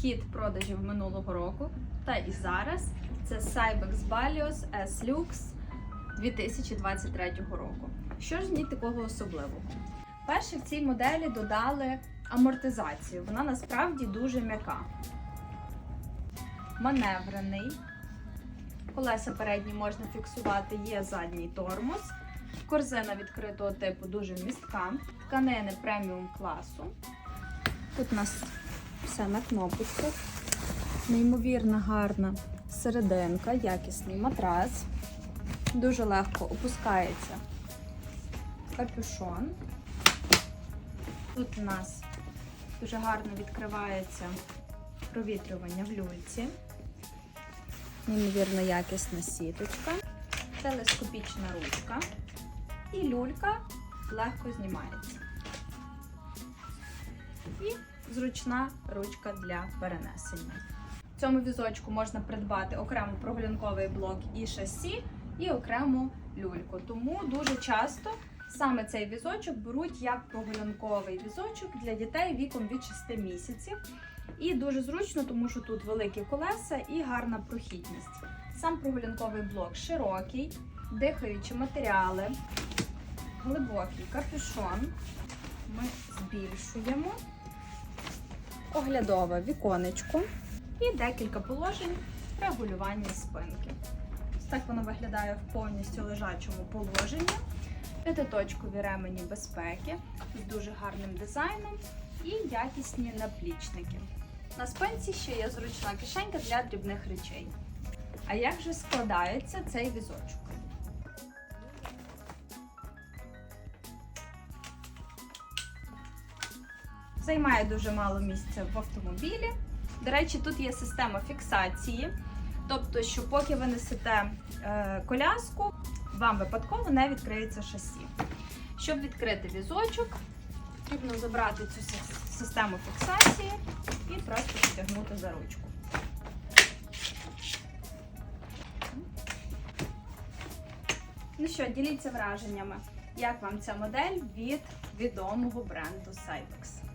хід продажів минулого року. Та і зараз це Cybex Balios S Lux 2023 року. Що ж в ній такого особливого? Перше, в цій моделі додали амортизацію. Вона насправді дуже м'яка. Маневрений. Колеса передні можна фіксувати, є задній тормоз. Корзина відкритого типу дуже містка. Тканини преміум класу. Тут у нас все на кнопочках. Неймовірно гарна серединка, якісний матрас. Дуже легко опускається капюшон. Тут у нас дуже гарно відкривається провітрювання в люльці. Неймовірно якісна сіточка, телескопічна ручка і люлька легко знімається. І зручна ручка для перенесення. В цьому візочку можна придбати окремо прогулянковий блок і шасі, і окрему люльку. Тому дуже часто саме цей візочок беруть як прогулянковий візочок для дітей віком від 6 місяців. І дуже зручно, тому що тут великі колеса і гарна прохідність. Сам прогулянковий блок широкий, дихаючі матеріали, глибокий капюшон. Ми збільшуємо оглядове віконечко і декілька положень регулювання спинки. Ось так воно виглядає в повністю лежачому положенні. П'ятиточкові ремені безпеки з дуже гарним дизайном і якісні наплічники. На спинці ще є зручна кишенька для дрібних речей. А як же складається цей візочок? Займає дуже мало місця в автомобілі. До речі, тут є система фіксації. Тобто, що поки ви несете е, коляску, вам випадково не відкриється шасі. Щоб відкрити візочок, потрібно забрати цю систему фіксації і просто потягнути за ручку. Ну що, діліться враженнями, як вам ця модель від відомого бренду Cybex.